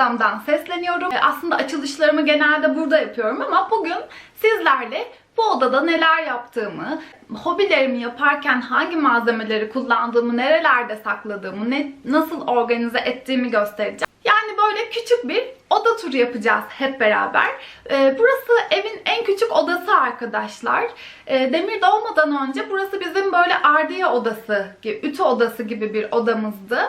odamdan sesleniyorum. Ee, Aslında açılışlarımı genelde burada yapıyorum ama bugün sizlerle bu odada neler yaptığımı, hobilerimi yaparken hangi malzemeleri kullandığımı, nerelerde sakladığımı, ne, nasıl organize ettiğimi göstereceğim. Yani böyle küçük bir oda turu yapacağız hep beraber. Ee, burası evin en küçük odası arkadaşlar. Ee, Demir doğmadan önce burası bizim böyle ardiye odası, ütü odası gibi bir odamızdı.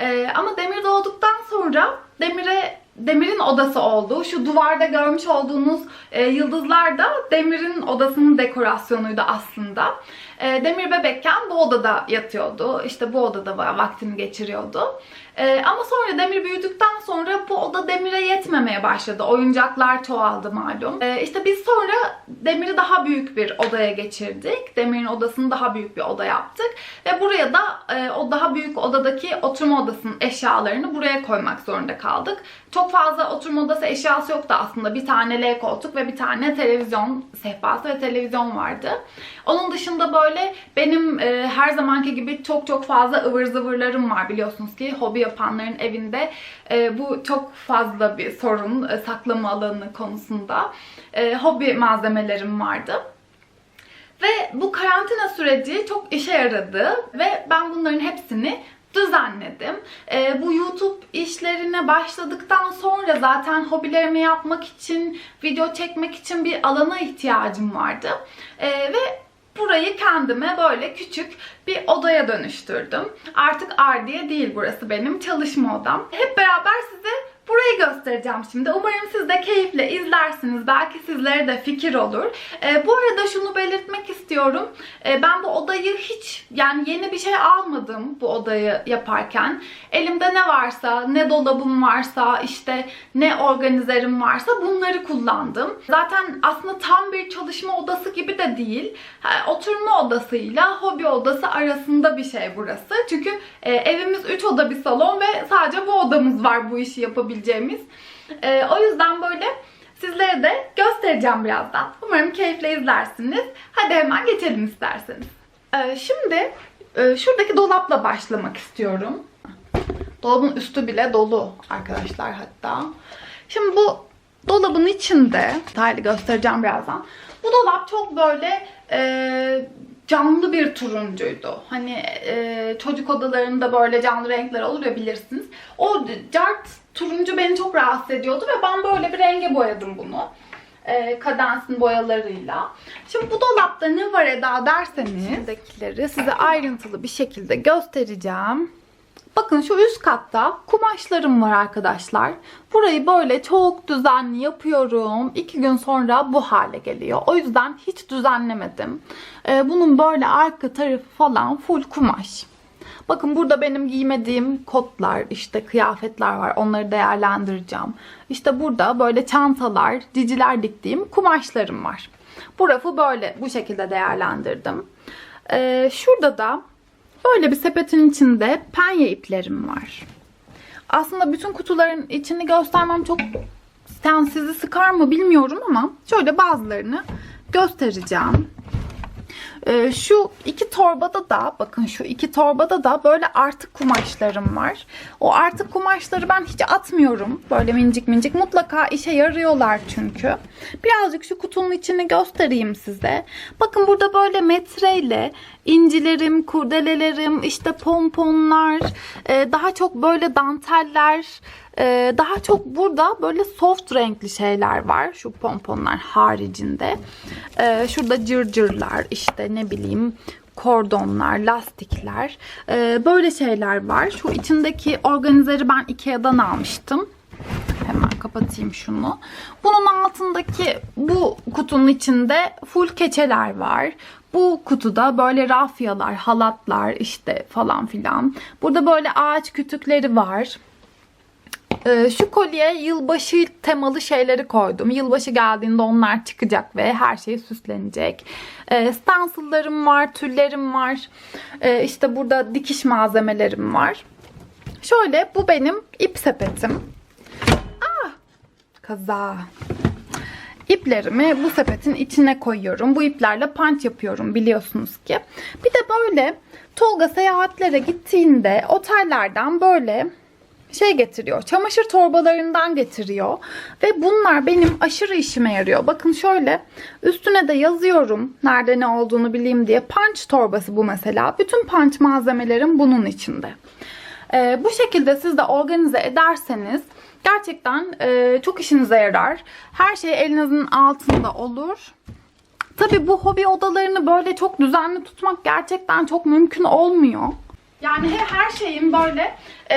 Ee, ama Demir doğduktan sonra Demir'e Demir'in odası oldu. Şu duvarda görmüş olduğunuz e, yıldızlar da Demir'in odasının dekorasyonuydu aslında. E, Demir bebekken bu odada yatıyordu. İşte bu odada va- vaktini geçiriyordu. E, ama sonra Demir büyüdükten sonra bu oda Demir'e yetmemeye başladı. Oyuncaklar çoğaldı malum. E, işte biz sonra Demir'i daha büyük bir odaya geçirdik. Demir'in odasını daha büyük bir oda yaptık. Ve buraya da e, o daha büyük odadaki oturma odasının eşyalarını buraya koymak zorunda kaldık. Çok fazla oturma odası eşyası yoktu aslında. Bir tane L koltuk ve bir tane televizyon sehpası ve televizyon vardı. Onun dışında böyle benim e, her zamanki gibi çok çok fazla ıvır zıvırlarım var biliyorsunuz ki hobi yapanların evinde e, bu çok fazla bir sorun e, saklama alanı konusunda. E, hobi malzemelerim vardı. Ve bu karantina süreci çok işe yaradı ve ben bunların hepsini düzenledim. Ee, bu YouTube işlerine başladıktan sonra zaten hobilerimi yapmak için, video çekmek için bir alana ihtiyacım vardı. Ee, ve burayı kendime böyle küçük bir odaya dönüştürdüm. Artık ardiye değil burası benim çalışma odam. Hep beraber size Burayı göstereceğim şimdi. Umarım siz de keyifle izlersiniz. Belki sizlere de fikir olur. Ee, bu arada şunu belirtmek istiyorum. Ee, ben bu odayı hiç yani yeni bir şey almadım bu odayı yaparken. Elimde ne varsa, ne dolabım varsa, işte ne organizerim varsa bunları kullandım. Zaten aslında tam bir çalışma odası gibi de değil. Ha, Oturma odasıyla hobi odası arasında bir şey burası. Çünkü e, evimiz 3 oda bir salon ve sadece bu odamız var bu işi yapabileceğimiz. E, o yüzden böyle sizlere de göstereceğim birazdan. Umarım keyifle izlersiniz. Hadi hemen geçelim isterseniz. E, şimdi e, şuradaki dolapla başlamak istiyorum. Dolabın üstü bile dolu arkadaşlar hatta. Şimdi bu dolabın içinde, detaylı göstereceğim birazdan. Bu dolap çok böyle e, canlı bir turuncuydu. Hani e, çocuk odalarında böyle canlı renkler olur ya bilirsiniz. O cart turuncu beni çok rahatsız ediyordu ve ben böyle bir renge boyadım bunu. E, kadensin boyalarıyla. Şimdi bu dolapta ne var Eda derseniz içindekileri size ayrıntılı bir şekilde göstereceğim. Bakın şu üst katta kumaşlarım var arkadaşlar. Burayı böyle çok düzenli yapıyorum. İki gün sonra bu hale geliyor. O yüzden hiç düzenlemedim. Ee, bunun böyle arka tarafı falan full kumaş. Bakın burada benim giymediğim kotlar, işte kıyafetler var. Onları değerlendireceğim. İşte burada böyle çantalar, ciciler diktiğim kumaşlarım var. Bu rafı böyle bu şekilde değerlendirdim. Ee, şurada da Böyle bir sepetin içinde penye iplerim var. Aslında bütün kutuların içini göstermem çok sen sizi sıkar mı bilmiyorum ama şöyle bazılarını göstereceğim. Ee, şu iki torbada da bakın şu iki torbada da böyle artık kumaşlarım var. O artık kumaşları ben hiç atmıyorum. Böyle mincik mincik mutlaka işe yarıyorlar çünkü. Birazcık şu kutunun içini göstereyim size. Bakın burada böyle metreyle incilerim, kurdelelerim, işte pomponlar, e, daha çok böyle danteller, ee, daha çok burada böyle soft renkli şeyler var. Şu pomponlar haricinde. Ee, şurada cırcırlar işte ne bileyim kordonlar, lastikler. Ee, böyle şeyler var. Şu içindeki organizeri ben Ikea'dan almıştım. Hemen kapatayım şunu. Bunun altındaki bu kutunun içinde full keçeler var. Bu kutuda böyle rafyalar, halatlar işte falan filan. Burada böyle ağaç kütükleri var. Ee, şu kolye yılbaşı temalı şeyleri koydum. Yılbaşı geldiğinde onlar çıkacak ve her şey süslenecek. Ee, stencil'larım var, tüllerim var. Ee, işte burada dikiş malzemelerim var. Şöyle bu benim ip sepetim. Ah! Kaza. iplerimi bu sepetin içine koyuyorum. Bu iplerle punch yapıyorum biliyorsunuz ki. Bir de böyle Tolga seyahatlere gittiğinde otellerden böyle şey getiriyor. Çamaşır torbalarından getiriyor. Ve bunlar benim aşırı işime yarıyor. Bakın şöyle üstüne de yazıyorum. Nerede ne olduğunu bileyim diye. Punch torbası bu mesela. Bütün punch malzemelerim bunun içinde. Ee, bu şekilde siz de organize ederseniz gerçekten e, çok işinize yarar. Her şey elinizin altında olur. Tabii bu hobi odalarını böyle çok düzenli tutmak gerçekten çok mümkün olmuyor. Yani he- her şeyin böyle e,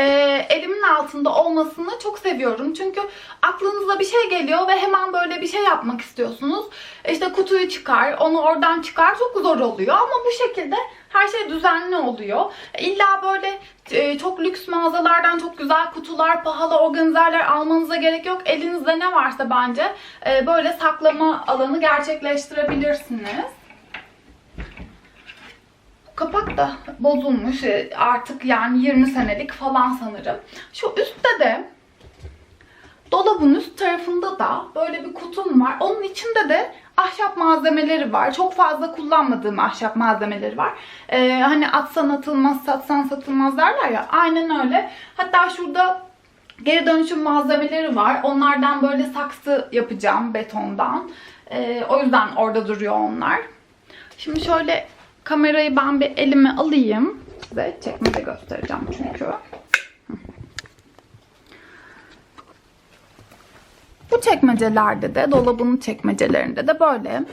elimin altında olmasını çok seviyorum. Çünkü aklınıza bir şey geliyor ve hemen böyle bir şey yapmak istiyorsunuz. İşte kutuyu çıkar, onu oradan çıkar çok zor oluyor. Ama bu şekilde her şey düzenli oluyor. İlla böyle e, çok lüks mağazalardan çok güzel kutular, pahalı organizerler almanıza gerek yok. Elinizde ne varsa bence e, böyle saklama alanı gerçekleştirebilirsiniz. Kapak da bozulmuş. E, Artık yani 20 senelik falan sanırım. Şu üstte de dolabın üst tarafında da böyle bir kutum var. Onun içinde de ahşap malzemeleri var. Çok fazla kullanmadığım ahşap malzemeleri var. Ee, hani atsan atılmaz, satsan satılmaz derler ya. Aynen öyle. Hatta şurada geri dönüşüm malzemeleri var. Onlardan böyle saksı yapacağım betondan. Ee, o yüzden orada duruyor onlar. Şimdi şöyle kamerayı ben bir elime alayım. Size çekmece göstereceğim çünkü. Bu çekmecelerde de, dolabın çekmecelerinde de böyle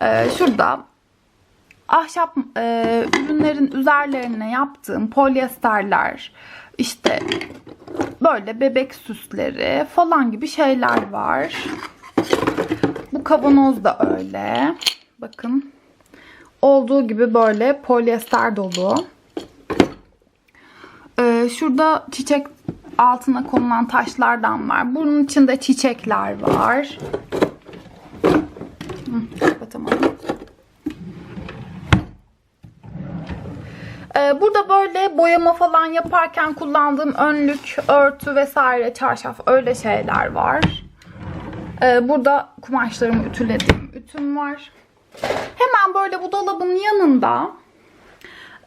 e, şurada ahşap e, ürünlerin üzerlerine yaptığım polyesterler, işte böyle bebek süsleri falan gibi şeyler var. Bu kavanoz da öyle. Bakın. Olduğu gibi böyle polyester dolu. Ee, şurada çiçek altına konulan taşlardan var. Bunun içinde çiçekler var. Hı, kapatamadım. Ee, burada böyle boyama falan yaparken kullandığım önlük, örtü vesaire, çarşaf öyle şeyler var. Ee, burada kumaşlarımı ütülediğim ütüm var. Hemen böyle bu dolabın yanında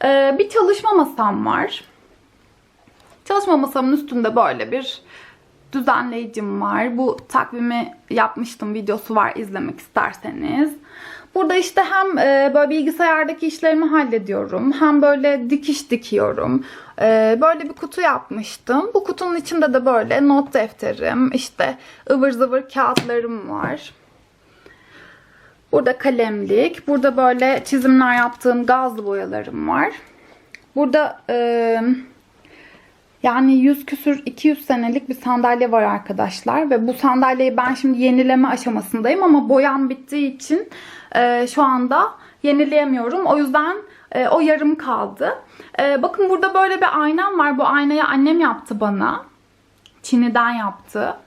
e, bir çalışma masam var. Çalışma masamın üstünde böyle bir düzenleyicim var. Bu takvimi yapmıştım. Videosu var izlemek isterseniz. Burada işte hem e, böyle bilgisayardaki işlerimi hallediyorum. Hem böyle dikiş dikiyorum. E, böyle bir kutu yapmıştım. Bu kutunun içinde de böyle not defterim, işte ıvır zıvır kağıtlarım var. Burada kalemlik. Burada böyle çizimler yaptığım gazlı boyalarım var. Burada e, yani 100 küsür 200 senelik bir sandalye var arkadaşlar. Ve bu sandalyeyi ben şimdi yenileme aşamasındayım ama boyam bittiği için e, şu anda yenileyemiyorum. O yüzden e, o yarım kaldı. E, bakın burada böyle bir aynam var. Bu aynayı annem yaptı bana. Çin'den yaptı.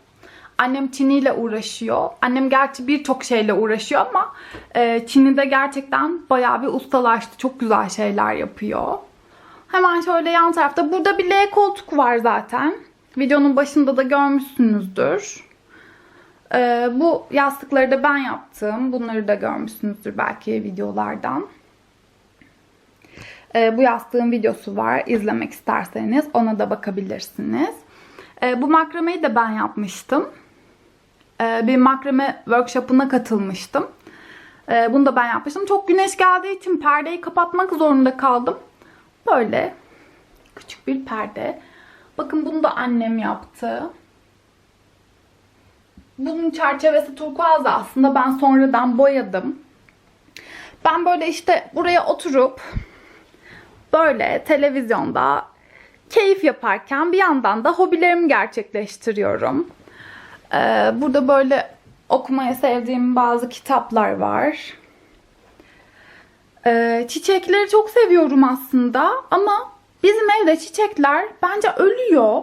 Annem çiniyle uğraşıyor. Annem gerçi birçok şeyle uğraşıyor ama e, Çin'de gerçekten bayağı bir ustalaştı. Çok güzel şeyler yapıyor. Hemen şöyle yan tarafta. Burada bir L koltuk var zaten. Videonun başında da görmüşsünüzdür. E, bu yastıkları da ben yaptım. Bunları da görmüşsünüzdür belki videolardan. E, bu yastığın videosu var. İzlemek isterseniz ona da bakabilirsiniz. E, bu makrameyi de ben yapmıştım. E, bir makrame workshop'una katılmıştım. E, bunu da ben yapmıştım. Çok güneş geldiği için perdeyi kapatmak zorunda kaldım. Böyle küçük bir perde. Bakın bunu da annem yaptı. Bunun çerçevesi turkuazdı aslında. Ben sonradan boyadım. Ben böyle işte buraya oturup böyle televizyonda keyif yaparken bir yandan da hobilerimi gerçekleştiriyorum. Ee, burada böyle okumayı sevdiğim bazı kitaplar var. Ee, çiçekleri çok seviyorum aslında ama bizim evde çiçekler bence ölüyor.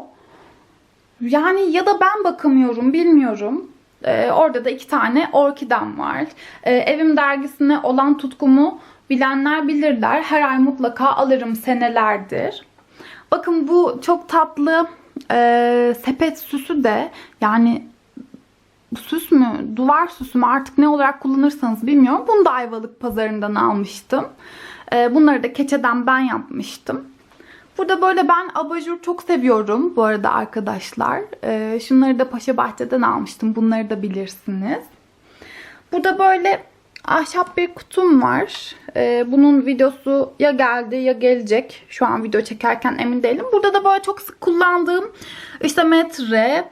Yani ya da ben bakamıyorum bilmiyorum. Ee, orada da iki tane orkidem var. Ee, Evim dergisine olan tutkumu bilenler bilirler. Her ay mutlaka alırım senelerdir. Bakın bu çok tatlı e, sepet süsü de yani süs mü, duvar süsü mü artık ne olarak kullanırsanız bilmiyorum. Bunu da Ayvalık pazarından almıştım. Ee, bunları da keçeden ben yapmıştım. Burada böyle ben abajur çok seviyorum bu arada arkadaşlar. Ee, şunları da Paşa Bahçe'den almıştım. Bunları da bilirsiniz. Burada böyle ahşap bir kutum var. Ee, bunun videosu ya geldi ya gelecek. Şu an video çekerken emin değilim. Burada da böyle çok sık kullandığım işte metre,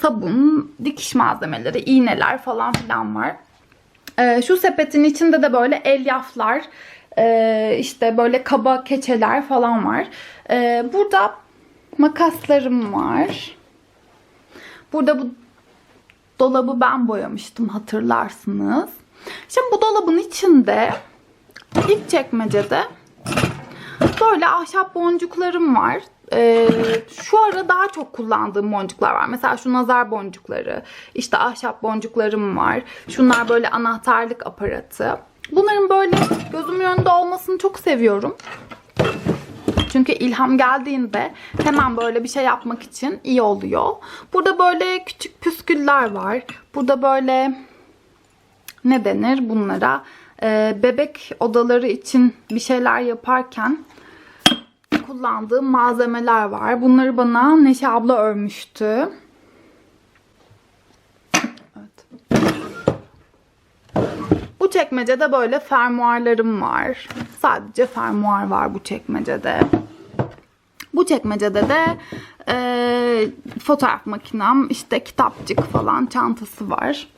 sabun, dikiş malzemeleri, iğneler falan filan var. Ee, şu sepetin içinde de böyle elyaflar, e, işte böyle kaba keçeler falan var. Ee, burada makaslarım var. Burada bu dolabı ben boyamıştım hatırlarsınız. Şimdi bu dolabın içinde ilk çekmecede böyle ahşap boncuklarım var. Ee, şu ara daha çok kullandığım boncuklar var. Mesela şu nazar boncukları, işte ahşap boncuklarım var. Şunlar böyle anahtarlık aparatı. Bunların böyle gözümün önünde olmasını çok seviyorum. Çünkü ilham geldiğinde hemen böyle bir şey yapmak için iyi oluyor. Burada böyle küçük püsküller var. Burada böyle ne denir bunlara? Ee, bebek odaları için bir şeyler yaparken kullandığım malzemeler var. Bunları bana Neşe abla örmüştü. Evet. Bu çekmecede böyle fermuarlarım var. Sadece fermuar var bu çekmecede. Bu çekmecede de e, fotoğraf makinem, işte kitapçık falan çantası var.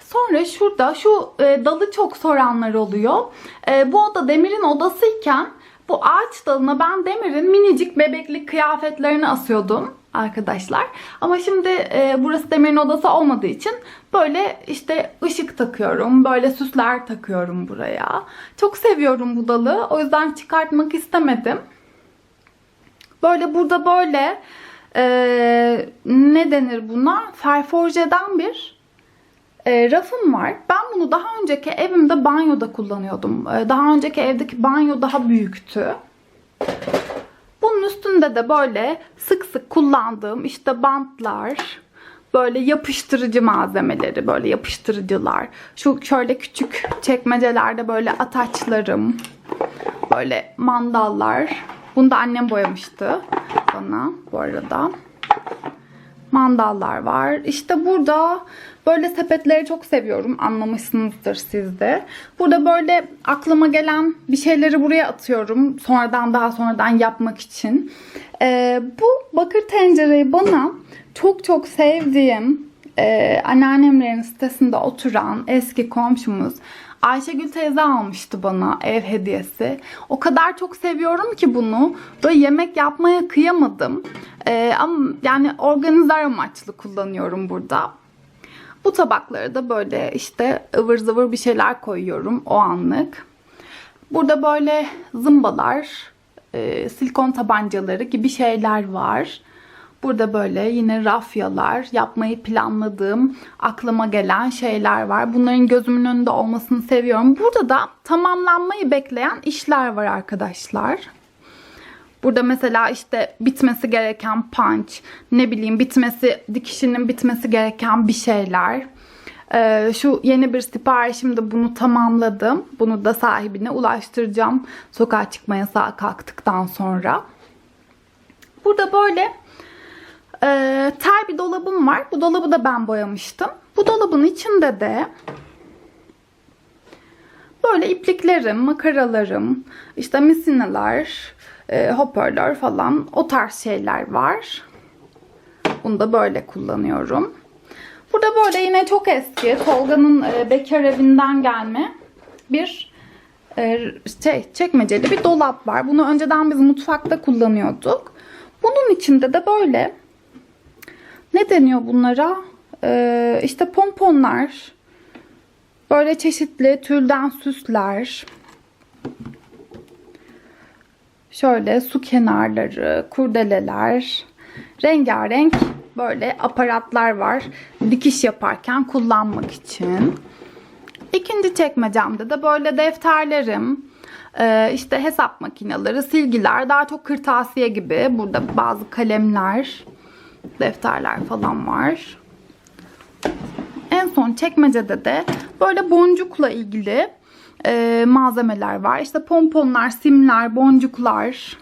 Sonra şurada şu e, dalı çok soranlar oluyor. E, bu oda Demir'in odasıyken bu ağaç dalına ben Demir'in minicik bebeklik kıyafetlerini asıyordum arkadaşlar. Ama şimdi e, burası Demir'in odası olmadığı için böyle işte ışık takıyorum. Böyle süsler takıyorum buraya. Çok seviyorum bu dalı. O yüzden çıkartmak istemedim. Böyle burada böyle e, ne denir buna? Ferforjeden bir e, rafım var. Ben bunu daha önceki evimde banyoda kullanıyordum. E, daha önceki evdeki banyo daha büyüktü. Bunun üstünde de böyle sık sık kullandığım işte bantlar, böyle yapıştırıcı malzemeleri, böyle yapıştırıcılar. Şu şöyle küçük çekmecelerde böyle ataçlarım, böyle mandallar. Bunu da annem boyamıştı bana bu arada mandallar var. İşte burada böyle sepetleri çok seviyorum. Anlamışsınızdır siz de. Burada böyle aklıma gelen bir şeyleri buraya atıyorum. Sonradan daha sonradan yapmak için. Ee, bu bakır tencereyi bana çok çok sevdiğim e, anneannemlerin sitesinde oturan eski komşumuz Ayşegül teyze almıştı bana ev hediyesi. O kadar çok seviyorum ki bunu. Böyle yemek yapmaya kıyamadım. Ee, ama yani organizer amaçlı kullanıyorum burada. Bu tabakları da böyle işte ıvır zıvır bir şeyler koyuyorum o anlık. Burada böyle zımbalar, e, silikon tabancaları gibi şeyler var. Burada böyle yine rafyalar, yapmayı planladığım, aklıma gelen şeyler var. Bunların gözümün önünde olmasını seviyorum. Burada da tamamlanmayı bekleyen işler var arkadaşlar. Burada mesela işte bitmesi gereken punch, ne bileyim bitmesi, dikişinin bitmesi gereken bir şeyler. Ee, şu yeni bir siparişimde bunu tamamladım. Bunu da sahibine ulaştıracağım. Sokağa çıkma yasağı kalktıktan sonra. Burada böyle ee, tel bir dolabım var. Bu dolabı da ben boyamıştım. Bu dolabın içinde de böyle ipliklerim, makaralarım, işte misineler, e, hoparlör falan o tarz şeyler var. Bunu da böyle kullanıyorum. Burada böyle yine çok eski Tolga'nın e, bekar evinden gelme bir e, şey çekmeceli bir dolap var. Bunu önceden biz mutfakta kullanıyorduk. Bunun içinde de böyle ne deniyor bunlara? Ee, işte pomponlar, böyle çeşitli tülden süsler, şöyle su kenarları, kurdeleler, rengarenk böyle aparatlar var. Dikiş yaparken kullanmak için. İkinci çekmecemde de böyle defterlerim, e, işte hesap makineleri, silgiler, daha çok kırtasiye gibi. Burada bazı kalemler, defterler falan var. En son çekmecede de böyle boncukla ilgili e, malzemeler var. İşte pomponlar, simler, boncuklar.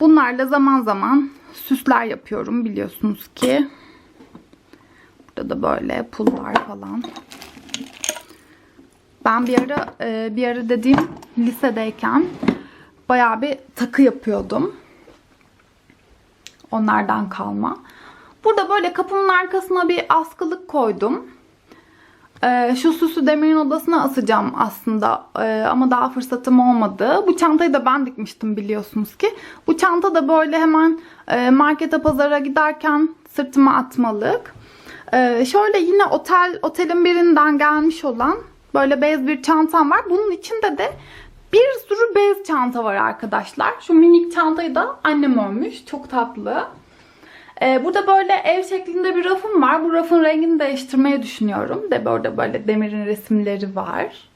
Bunlarla zaman zaman süsler yapıyorum biliyorsunuz ki. Burada da böyle pullar falan. Ben bir ara e, bir ara dediğim lisedeyken bayağı bir takı yapıyordum. Onlardan kalma. Burada böyle kapımın arkasına bir askılık koydum. Ee, şu süsü Demir'in odasına asacağım aslında ee, ama daha fırsatım olmadı. Bu çantayı da ben dikmiştim biliyorsunuz ki. Bu çanta da böyle hemen e, markete pazara giderken sırtıma atmalık. Ee, şöyle yine otel otelin birinden gelmiş olan böyle bez bir çantam var. Bunun içinde de bir sürü bez çanta var arkadaşlar. Şu minik çantayı da annem örmüş. Çok tatlı. Ee, burada böyle ev şeklinde bir rafım var. Bu rafın rengini değiştirmeyi düşünüyorum. De burada böyle demirin resimleri var.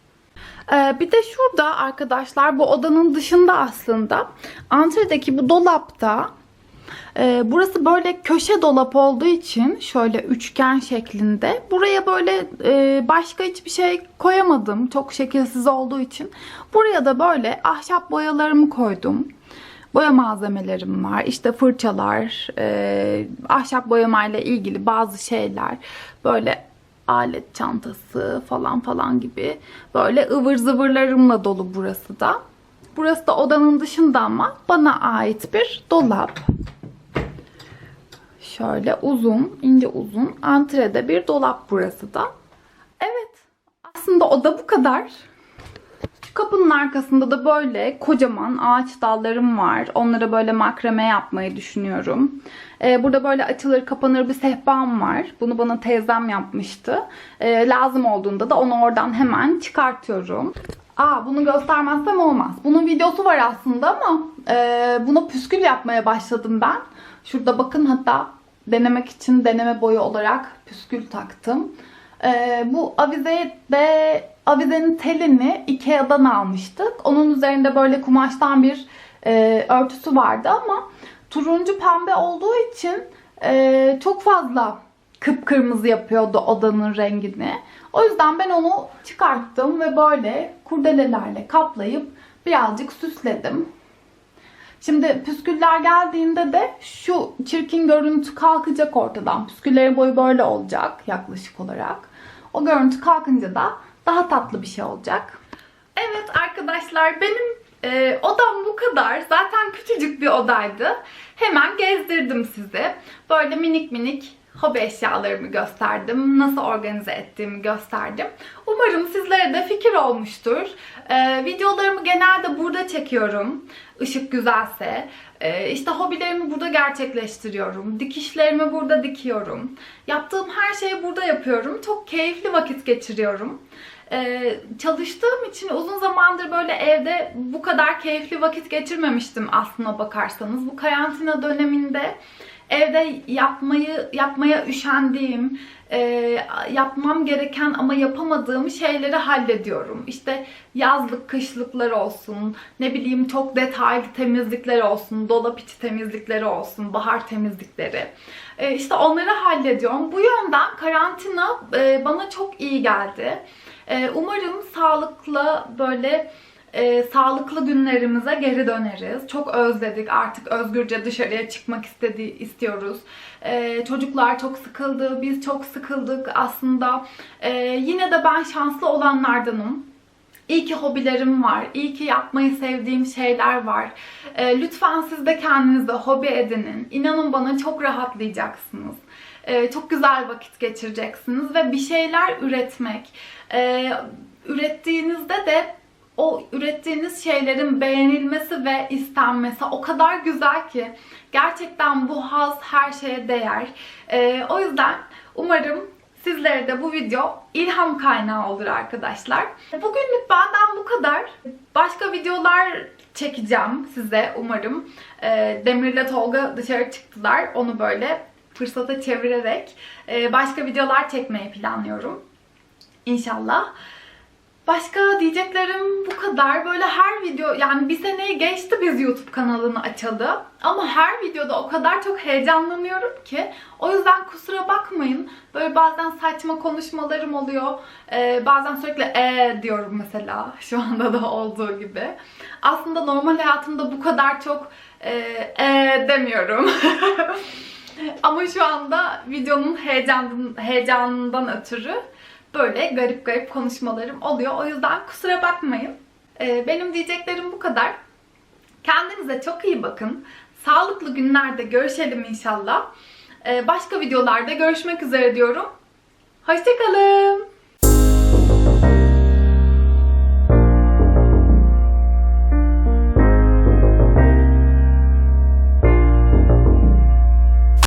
Ee, bir de şurada arkadaşlar bu odanın dışında aslında antredeki bu dolapta e, burası böyle köşe dolap olduğu için şöyle üçgen şeklinde buraya böyle e, başka hiçbir şey koyamadım. Çok şekilsiz olduğu için. Buraya da böyle ahşap boyalarımı koydum boya malzemelerim var. İşte fırçalar, e, ahşap boyamayla ilgili bazı şeyler. Böyle alet çantası falan falan gibi. Böyle ıvır zıvırlarımla dolu burası da. Burası da odanın dışında ama bana ait bir dolap. Şöyle uzun, ince uzun, antrede bir dolap burası da. Evet, aslında oda bu kadar. Kapının arkasında da böyle kocaman ağaç dallarım var. Onlara böyle makrame yapmayı düşünüyorum. Ee, burada böyle açılır kapanır bir sehpam var. Bunu bana teyzem yapmıştı. Ee, lazım olduğunda da onu oradan hemen çıkartıyorum. Aa bunu göstermezsem olmaz. Bunun videosu var aslında ama e, buna püskül yapmaya başladım ben. Şurada bakın hatta denemek için deneme boyu olarak püskül taktım. Ee, bu avize de avizenin telini Ikea'dan almıştık. Onun üzerinde böyle kumaştan bir e, örtüsü vardı ama turuncu pembe olduğu için e, çok fazla kıpkırmızı yapıyordu odanın rengini. O yüzden ben onu çıkarttım ve böyle kurdelelerle kaplayıp birazcık süsledim. Şimdi püsküller geldiğinde de şu çirkin görüntü kalkacak ortadan. Püsküllerin boyu böyle olacak yaklaşık olarak. O görüntü kalkınca da daha tatlı bir şey olacak. Evet arkadaşlar benim e, odam bu kadar. Zaten küçücük bir odaydı. Hemen gezdirdim sizi. Böyle minik minik hobi eşyalarımı gösterdim. Nasıl organize ettiğimi gösterdim. Umarım sizlere de fikir olmuştur. Ee, videolarımı genelde burada çekiyorum. Işık güzelse. Ee, işte hobilerimi burada gerçekleştiriyorum. Dikişlerimi burada dikiyorum. Yaptığım her şeyi burada yapıyorum. Çok keyifli vakit geçiriyorum. Ee, çalıştığım için uzun zamandır böyle evde bu kadar keyifli vakit geçirmemiştim aslına bakarsanız. Bu karantina döneminde evde yapmayı yapmaya üşendiğim, e, yapmam gereken ama yapamadığım şeyleri hallediyorum. İşte yazlık, kışlıklar olsun, ne bileyim çok detaylı temizlikler olsun, dolap içi temizlikleri olsun, bahar temizlikleri. E, işte onları hallediyorum. Bu yönden karantina e, bana çok iyi geldi. E, umarım sağlıklı böyle e, sağlıklı günlerimize geri döneriz. Çok özledik artık özgürce dışarıya çıkmak istedi, istiyoruz. E, çocuklar çok sıkıldı, biz çok sıkıldık aslında. E, yine de ben şanslı olanlardanım. İyi ki hobilerim var. İyi ki yapmayı sevdiğim şeyler var. E, lütfen siz de kendinize hobi edinin. İnanın bana çok rahatlayacaksınız. E, çok güzel vakit geçireceksiniz ve bir şeyler üretmek. E, ürettiğinizde de o ürettiğiniz şeylerin beğenilmesi ve istenmesi o kadar güzel ki gerçekten bu haz her şeye değer. Ee, o yüzden umarım sizlere de bu video ilham kaynağı olur arkadaşlar. Bugünlük benden bu kadar. Başka videolar çekeceğim size umarım. Ee, Demir ile Tolga dışarı çıktılar. Onu böyle fırsata çevirerek e, başka videolar çekmeyi planlıyorum. İnşallah. Başka diyeceklerim bu kadar. Böyle her video yani bir seneyi geçti biz YouTube kanalını açalı. Ama her videoda o kadar çok heyecanlanıyorum ki. O yüzden kusura bakmayın. Böyle bazen saçma konuşmalarım oluyor. Ee, bazen sürekli e diyorum mesela. Şu anda da olduğu gibi. Aslında normal hayatımda bu kadar çok e, e demiyorum. Ama şu anda videonun heyecanından, heyecanından ötürü böyle garip garip konuşmalarım oluyor. O yüzden kusura bakmayın. Ee, benim diyeceklerim bu kadar. Kendinize çok iyi bakın. Sağlıklı günlerde görüşelim inşallah. Ee, başka videolarda görüşmek üzere diyorum. Hoşçakalın.